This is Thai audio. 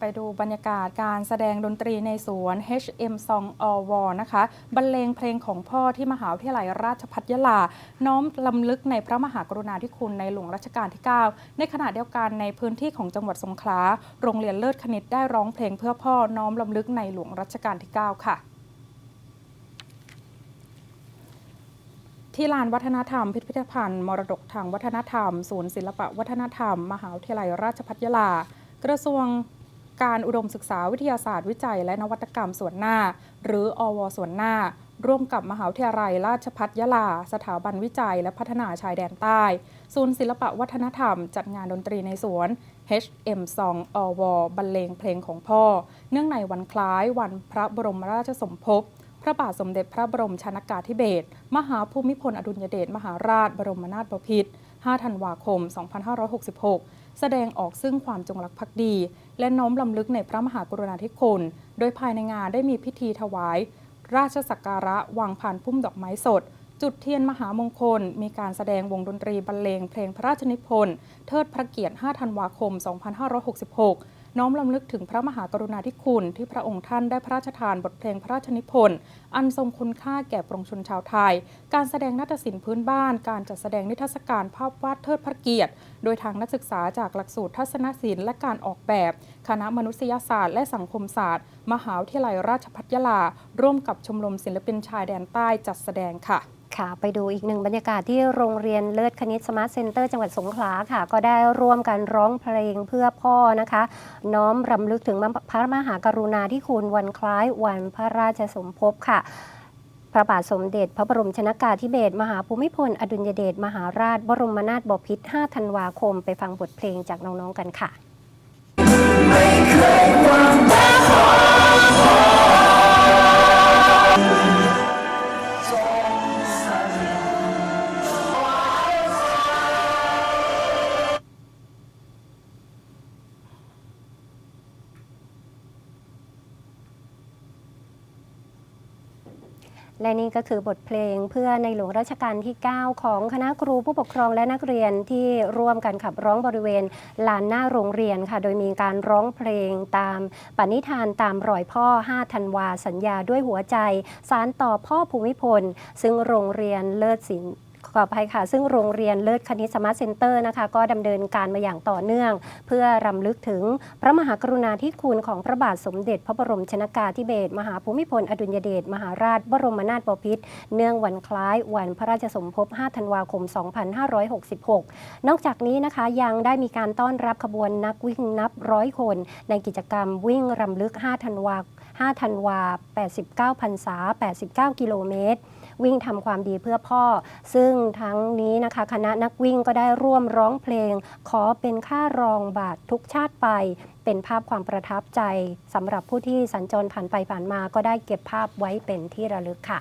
ไปดูบรรยากาศการแสดงดนตรีในสวน HM Song All w a r นะคะ บรรเลงเพลงของพ่อที่มหาวิทยาลัยราชภัฏยะลา น้อมลำลึกในพระมหากรุณาธิคุณในหลวงรัชกาลที่ 9 ในขณะเดียวกันในพื้นที่ของจังหวัดสงขลา โรงเรียนเลิศคณิตได้ร้องเพลงเพื่อพ่อน้อมลำลึกในหลวงรัชกาลที่ 9 ค่ะที่ลานวัฒนธรรม พิพิธภัณฑ์มรดกทางวัฒนธรรม ศูนย์ศิลปวัฒนธรรม มหาวิทยาลัยราชภัฏยะลา กระทรวง การอุดมศึกษาวิทยาศาสตร์วิจัย และนวัตกรรมส่วนหน้า หรืออวส่วนหน้า ร่วมกับมหาวิทยาลัยราชภัฏยะลา สถาบันวิจัย และพัฒนาชายแดนใต้ ศูนย์ศิลปวัฒนธรรม จัดงานดนตรีในสวน HM Song a w a r บรรเลงเพลงของพ่อ เนื่องในวันคล้ายวันพระบรมราชสมภพพระบาทสมเด็จพระบรมชนากาธิเบศรมหาภูมิพลอดุลยเดชมหาราชบรมนาถบพิตร 5 ธันวาคม 2566 แสดงออกซึ่งความจงรักภักดี และน้อมลำลึกในพระมหากรุณาธิคุณ โดยภายในงานได้มีพิธีถวาย ราชสักการะวางผ่านพุ่มดอกไม้สด จุดเทียนมหามงคล มีการแสดงวงดนตรีบรรเลงเพลงพระราชนิพนธ์เทิดพระเกียรติ 5 ธันวาคม 2566 น้อมลำลึกถึงพระมหากรุณาธิคุณที่พระองค์ท่านได้พระราชทานบทเพลงพระราชนิพนธ์อันทรงคุณค่าแก่ปวงชนชาวไทย การแสดงนาฏศิลป์พื้นบ้าน การจัดแสดงนิทรรศการภาพวาดเทิดพระเกียรติ โดยทางนักศึกษาจากหลักสูตรทัศนศิลป์และการออกแบบ คณะมนุษยศาสตร์และสังคมศาสตร์ มหาวิทยาลัยราชภัฏยะลา ร่วมกับชมรมศิลปินชายแดนใต้จัดแสดงค่ะ ค่ะไปดูอีกหนึ่งบรรยากาศที่โรงเรียนเลิศคณิตสมาร์ทเซ็นเตอร์จังหวัดสงขลาค่ะ ก็ได้ร่วมกันร้องเพลงเพื่อพ่อนะคะ น้อมรำลึกถึงพระมหากรุณาธิคุณวันคล้ายวันพระราชสมภพค่ะพระบาทสมเด็จ พระบรมชนากาธิเบศรมหาภูมิพล อดุลยเดชมหาราช บรมนาถบพิตร 5 ธันวาคม ไปฟังบทเพลงจากน้อง ๆ กันค่ะ และนี่ก็คือบทเพลงเพื่อในหลวงรัชกาลที่ 9 ของคณะครูผู้ปกครองและนักเรียนที่ร่วมกันขับร้องบริเวณลานหน้าโรงเรียนค่ะ โดยมีการร้องเพลงตามปณิธานตามรอยพ่อ 5 ธันวาสัญญาด้วยหัวใจ สารต่อพ่อภูมิพล ซึ่งโรงเรียนเลิศศิลป์ ออภัยค่ะ ซึ่งโรงเรียนเลิศคณิตสมาร์ทเซ็นเตอร์นะคะ ก็ดำเนินการมาอย่างต่อเนื่อง เพื่อรำลึกถึงพระมหากรุณาธิคุณของพระบาทสมเด็จ พระบรมชนากาธิเบศรมหาภูมิพลอดุลยเดชมหาราช บรมนาถบพิตรเนื่องวันคล้ายวันพระราชสมภพ 5 ธันวาคม 2566 นอกจากนี้นะคะยังได้มีการต้อนรับขบวนนักวิ่งนับร้อยคน ในกิจกรรมวิ่งรำลึก 5 ธันวา5ธันวา89พรรษา89 กิโลเมตร วิ่งทำความดีเพื่อพ่อ ซึ่งทั้งนี้นะคะคณะนักวิ่งก็ได้ร่วมร้องเพลง ขอเป็นค่ารองบาททุกชาติไป เป็นภาพความประทับใจสำหรับผู้ที่สัญจรผ่านไปผ่านมาก็ได้เก็บภาพไว้เป็นที่ระลึกค่ะ